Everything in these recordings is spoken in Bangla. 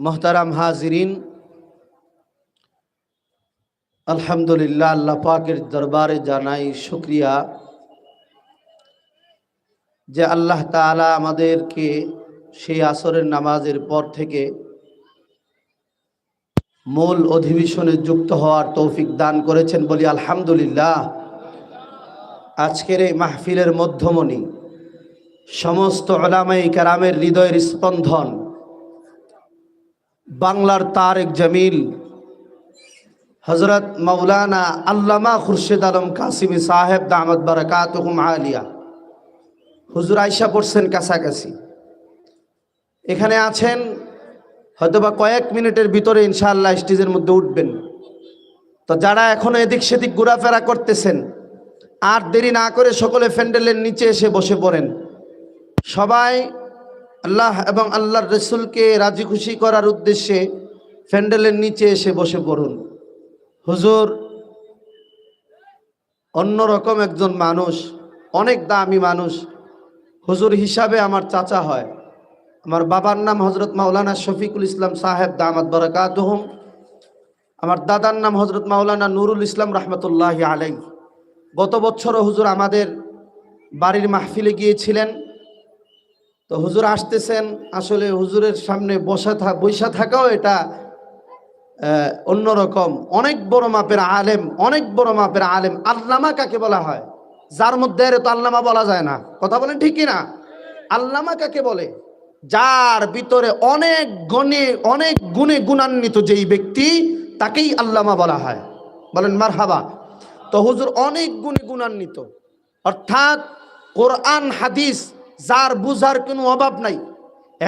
মোহতারাম হাজিরিন, আলহামদুলিল্লাহ, আল্লাহ পাকের দরবারে জানাই শুক্রিয়া যে আল্লাহ তাআলা আমাদেরকে সেই আসরের নামাজের পর থেকে মূল অধিবেশনে যুক্ত হওয়ার তৌফিক দান করেছেন বলি আলহামদুলিল্লাহ। আজকের এই মাহফিলের মধ্যমণি সমস্ত ওলামাই কারামের হৃদয়ের স্পন্দন বাংলার তারেক জামিল হজরত মৌলানা আল্লামা খুরশেদ আলম কাসিমি সাহেব দামদ বারাকাত আলিয়া। হুজুর আয়সা পড়ছেন কাছাকাছি। এখানে আছেন, হয়তোবা কয়েক মিনিটের ভিতরে ইনশাআল্লাহ স্টেজের মধ্যে উঠবেন। তো যারা এখনও এদিক সেদিক ঘোরাফেরা করতেছেন, আর দেরি না করে সকলে ফ্যান্ডেলের নিচে এসে বসে পড়েন। সবাই আল্লাহ এবং আল্লাহর রসুলকে রাজি খুশি করার উদ্দেশ্যে ফ্যান্ডেলের নিচে এসে বসে পড়ুন। হুজুর, অন্যরকম একজন মানুষ, অনেক দামি মানুষ। হুজুর হিসাবে আমার চাচা হয়। আমার বাবার নাম হজরত মাওলানা শফিকুল ইসলাম সাহেব দামাদ বরকাতহম। আমার দাদার নাম হজরত মাওলানা নুরুল ইসলাম রহমতুল্লাহ আলাই গত বছরও হুজুর আমাদের বাড়ির মাহফিলে গিয়েছিলেন। তো হুজুর আসতেছেন, আসলে হুজুরের সামনে বসা থা বৈশা থাকাও এটা অন্যরকম। অনেক বড় মাপের আলেম, অনেক বড় মাপের আলেম। আল্লামা কাকে বলা হয়? যার মধ্যে এর তো আল্লামা বলা যায় না। কথা বলেন ঠিকই না আল্লামা কাকে বলে? যার ভিতরে অনেক গণে, অনেক গুণে গুণান্বিত যেই ব্যক্তি, তাকেই আল্লামা বলা হয়। বলেন, মারহাবা। তো হুজুর অনেক গুণে গুণান্বিত। অর্থাৎ কোরআন, হাদিস যার বুঝার কোনো অভাব নাই,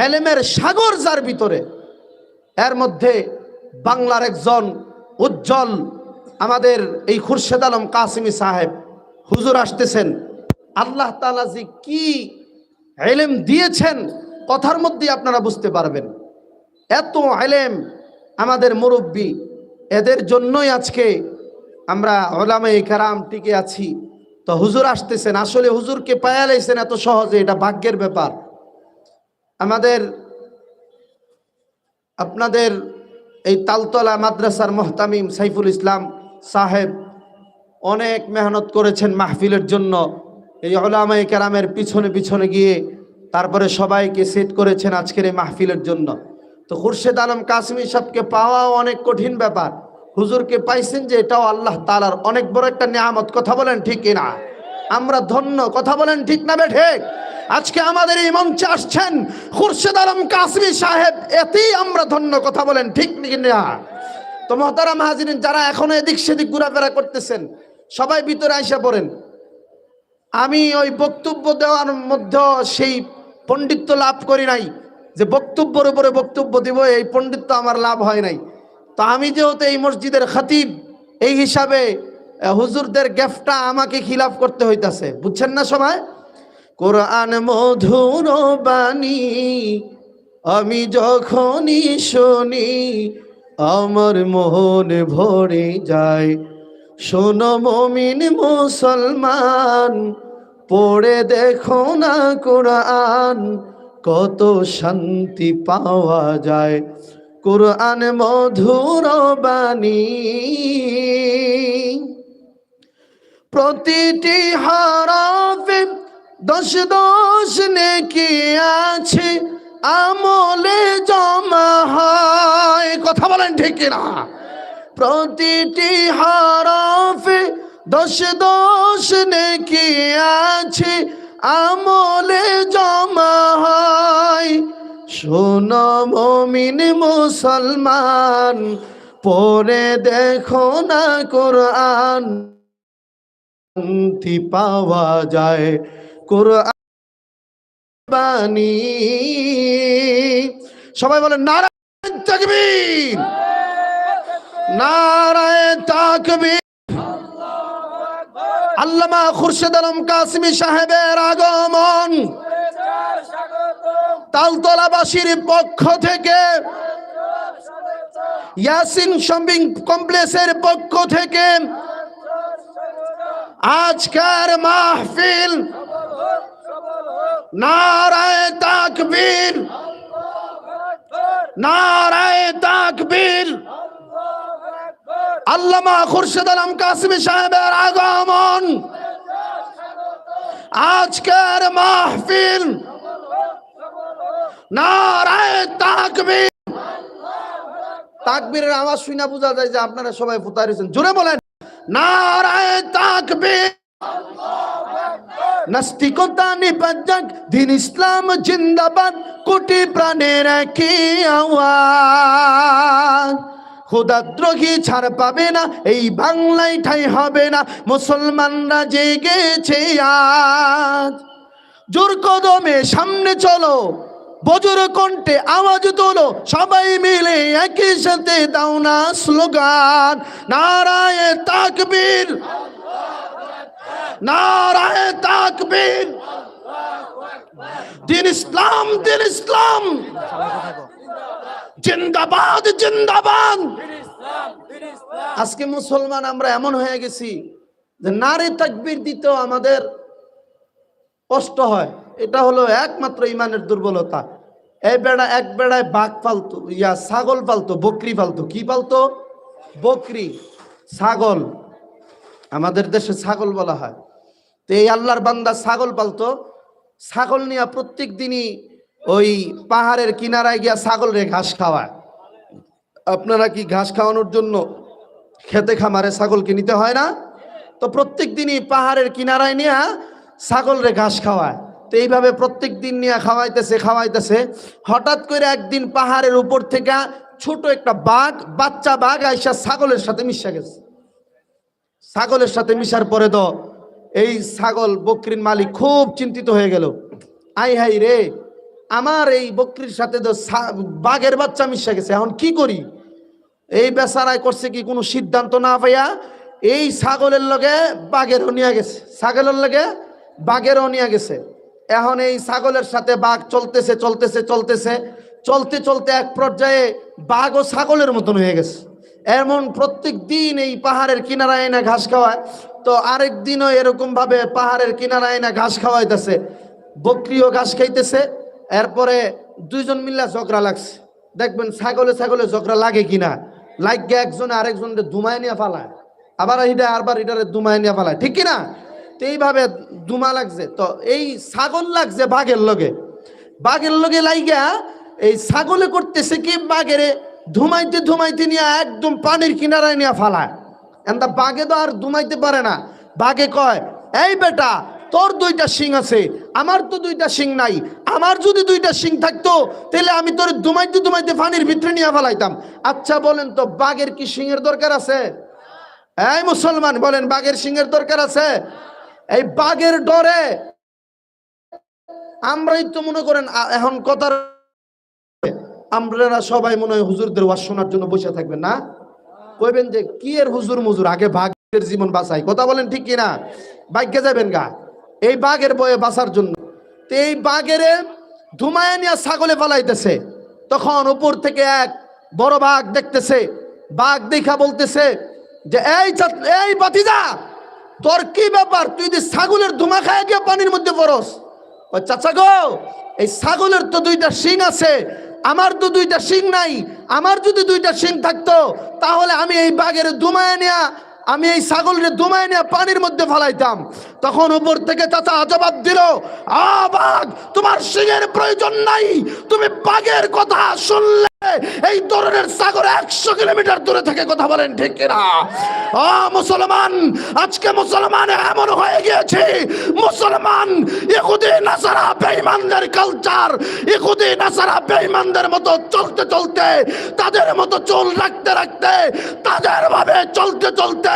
এলেমের সাগর যার ভিতরে, এর মধ্যে বাংলার একজন উজ্জ্বল আমাদের এই খুরশেদ আলম কাসিমি সাহেব, হুজুর আসতেছেন। আল্লাহ তালা যে কি এলেম দিয়েছেন, কথার মধ্যে আপনারা বুঝতে পারবেন। এত এলেম আমাদের মুরব্বী, এদের জন্যই আজকে আমরা ওলামে কারাম টিকে আছি। তো হুজুর আসতেছেন, আসলে হুজুরকে পায়া লাইছেন এত সহজে, এটা ভাগ্যের ব্যাপার। আমাদের, আপনাদের এই তালতলা মাদ্রাসার মোহতামিম সাইফুল ইসলাম সাহেব অনেক মেহনত করেছেন মাহফিলের জন্য। এই ওলামাই কেরামের পিছনে পিছনে গিয়ে তারপরে সবাইকে সেট করেছেন আজকের এই মাহফিলের জন্য। তো খুরশেদ আলম কাশ্মীর সাহেবকে পাওয়াও অনেক কঠিন ব্যাপার। হুজুরকে পাইছেন যে এটাও আল্লাহ তালার অনেক বড় একটা নিয়ামত। কথা বলেন ঠিক না আমরা ধন্য, কথা বলেন ঠিক না বেঠে? আজকে আমাদের এই মঞ্চে আসছেন খুরশেদ আলম কাশ্মী সাহেব, এতেই আমরা ধন্য, কথা বলেন ঠিক না তো মহতারাম হাজিরিন, যারা এখনও এদিক সেদিক ঘোরাফেরা করতেছেন, সবাই ভিতরে আইসা পড়েন। আমি ওই বক্তব্য দেওয়ার মধ্যে সেই পণ্ডিত্য লাভ করি নাই, যে বক্তব্যের উপরে বক্তব্য দিব, এই পণ্ডিত্য আমার লাভ হয় নাই। তো আমি যেহেতু এই মসজিদের খাতিব এই হিসাবে হুজুরদের গ্যাফটা আমাকে খিলাফ করতে হইতাছে। বুঝছেন না সবাই? কোরআন মধুর বাণী আমি যখনই শুনি, আমার মন ভরে যায়। শোনো মমিন মুসলমান, পড়ে দেখো না কোরআন, কত শান্তি পাওয়া যায়। কোরআন মধুর বাণী। প্রতিটি হরফে দশ দশ নেকি আছে, আমলে জমা হয়। কথা বলেন ঠিক না প্রতিটি হরফে দশ দশ নেকি আছে, আমলে জমা হয়। শোন মমিন মুসলমান পরে দেখো না কোরআন। শান্তি পাওয়া যায় কোরআন সবাই বলে নারায়ণ তাকবীর। নারায়ণ তাকবীর। আল্লামা খুরশেদ আলম কাসমি সাহেবের আগমন। তালতলাবাসীর পক্ষ থেকে, ইয়াসিন শপিং কমপ্লেক্সের পক্ষ থেকে আজকের মাহফিল নারায় তাকবীর নারায় তাকবীর। আল্লামা খুরশেদ আলম কাসমি সাহেবের আগমন। আজকের মাহফিল নারায় তাকবীর। তাকবীরের আওয়াজ শুনে বোঝা যায় যে আপনারা সবাই ফুতাই রয়েছেন। জোরে বলেন নারায় তাকবীর। নাস্তিকতা নিপজ্জক দিন ইসলাম জিন্দাবাদ কোটি প্রাণের কি আওয়াজ। খোদাদ্রোহী ছাড় পাবে না এই বাংলায় ঠাই হবে না মুসলমানরা জেগেছে আজ। জোর কদমে সামনে চলো বজর কণ্ঠে আওয়াজ তোলো, সবাই মিলে একই সাথে দাও না স্লোগান। নারায় তাকবীর। নারায় তাকবীর। দিন ইসলাম দিন ইসলাম। জিন্দাবাদ জিন্দাবাদ। আজকে মুসলমান আমরা এমন হয়ে গেছি যে নারী তাকবীর দিতেও আমাদের কষ্ট হয়। এটা হলো একমাত্র ইমানের দুর্বলতা। এই বেড়া এক বেড়ায় বাঘ পালতো, ইয়া ছাগল পালতো, বকরি পালতো। কি পালতো? বকরি, ছাগল। আমাদের দেশে ছাগল বলা হয়। তো এই আল্লাহর বান্দা ছাগল পালতো। ছাগল নিয়ে প্রত্যেক দিনই ওই পাহাড়ের কিনারায় গিয়া ছাগল রে ঘাস খাওয়ায়। আপনারা কি ঘাস খাওয়ানোর জন্য খেতে খামারে ছাগলকে নিতে হয় না? তো প্রত্যেক দিনই পাহাড়ের কিনারায় নিয়ে ছাগল রে ঘাস খাওয়ায়। তো এইভাবে প্রত্যেক দিন নিয়ে খাওয়াইতেছে খাওয়াইতেছে। হঠাৎ করে একদিন পাহাড়ের উপর থেকে ছোট একটা বাঘ, বাচ্চা বাঘ আইসা ছাগলের সাথে মিশা গেছে। ছাগলের সাথে মিশার পরে তো এই ছাগল বকরির মালিক খুব চিন্তিত হয়ে গেল। আই হাই রে, আমার এই বকরির সাথে তো বাঘের বাচ্চা মিশা গেছে, এখন কি করি? এই বেচারায় করছে কি কোনো সিদ্ধান্ত না পাইয়া এই ছাগলের লগে বাঘেরও নিয়ে গেছে, ছাগলের লগে বাঘেরও নিয়ে গেছে। এখন এই ছাগলের সাথে বাঘ চলতেছে চলতেছে চলতেছে। চলতে চলতে এক পর্যায়ে বাঘ ও ছাগলের মতন হয়ে গেছে। এমন প্রত্যেক দিন এই পাহাড়ের কিনারায় এনে ঘাস খাওয়ায়। তো আরেক দিনও এরকম ভাবে পাহাড়ের কিনারায় এনে ঘাস খাওয়াইতেছে, বকরিও ঘাস খাইতেছে। এরপরে দুইজন মিল্লা ঝগড়া লাগছে। দেখবেন ছাগলে ছাগলে ঝগড়া লাগে কিনা? লাগে একজনে আরেকজনকে দুমায় নিয়ে ফালায় আবার এটা আরবার এটারে দুমায় নিয়ে ফালায় ঠিক কিনা? তো এইভাবে দুমা লাগছে। তো এই ছাগল লাগছে বাঘের লগে। বাঘের লগে লাইগা এই ছাগলে করতেছে কি? বাঘেরে ধুমাইতে ধুমাইতে নিয়ে একদম পানির কিনারায় নিয়ে ফালায়। এন্দা বাঘে তো আর ধুমাইতে পারে না। বাঘে কয় এই বেটা তোর দুইটা শিং আছে আমার তো দুইটা শিং নাই। আমার যদি দুইটা শিং থাকতো তাহলে আমি তোর দুমাইতে দুমাইতে পানির ভিতরে নিয়ে ফেলাইতাম। আচ্ছা বলেন তো বাঘের কি শিংয়ের দরকার আছে? এই মুসলমান বলেন বাঘের সিংহের দরকার আছে? এই বাঘের ডরে। আমরাই তো মনে করেন এখন কথার আমরা সবাই মনে হয় হুজুরদের ওয়াজ শোনার জন্য বসে থাকবেন না? কইবেন যে, কি এর হুজুর মুজুর? আগে বাঘের জীবন বাঁচাই। কথা বলেন ঠিক কিনা? বাইকে যাবেন গা। এই বাঘের বয়ে বাঁচার জন্য। এই বাঘের ধুমায় নিয়ে ছাগলে ফালাইতেছে। তখন উপর থেকে এক বড় বাঘ দেখতেছে। বাঘ দেখা বলতেছে যে, এই এই বাতিজা! তোর কি ব্যাপার? তুই যদি ছাগলের ধুমা খায় গিয়ে পানির মধ্যে পড়স। ও চাচা গো, এই ছাগলের তো দুইটা শিং আছে। আমার তো দুইটা শিং নাই। আমার যদি দুইটা শিং থাকতো, তাহলে আমি এই বাঘের ধুমায় নেয়া আমি এই ছাগলের দুমায় নিয়ে পানির মধ্যে ফালাইতাম। তখন উপর থেকে চাচা জবাব দিল, আ বাঘ, তোমার সিংহের প্রয়োজন নাই। তুমি বাঘের কথা শুনলে এই ধরনের সাগর একশো কিলোমিটার দূরে থেকে কথা বলেন, ঠিক কিনা? ও মুসলমান, আজকে মুসলমান এমন হয়ে গিয়েছে। মুসলমান, ইহুদি, নাসারা, বেঈমানদের কালচার ইহুদি, নাসারা, বেঈমানদের মতো চলতে চলতে, তাদের মতো চুল রাখতে রাখতে, তাদের ভাবে চলতে চলতে